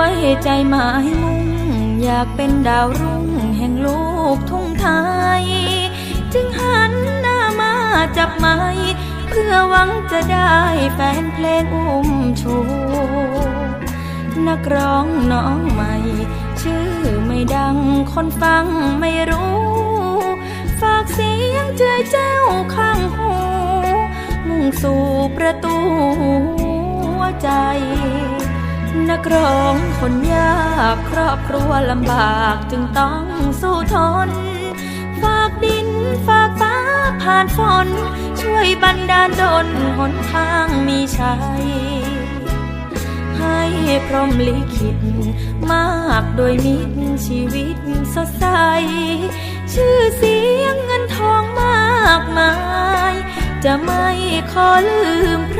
ด้วยใจหมายมุ่ง อยากเป็นดาวรุ่งแห่งลูกทุ่งไทย จึงหันหน้ามาจับไม้เพื่อหวังจะได้แฟนเพลงอุ้มชูนักร้องน้องใหม่ ชื่อไม่ดังคนฟังไม่รู้ ฝากเสียงเจือเจ้าข้างหู มุ่งสู่ประตู นักร้องคนยากครอบครัวลำบากจึงต้องสู้ทน ฝากดินฝากฟ้าผ่านฝน ช่วยบันดาลดลหนทางมีชัย ให้พรหมลิขิตมากโดยมิตรชีวิตสดใส ชื่อเสียงเงินทองมากมาย จะไม่ขอลืมพร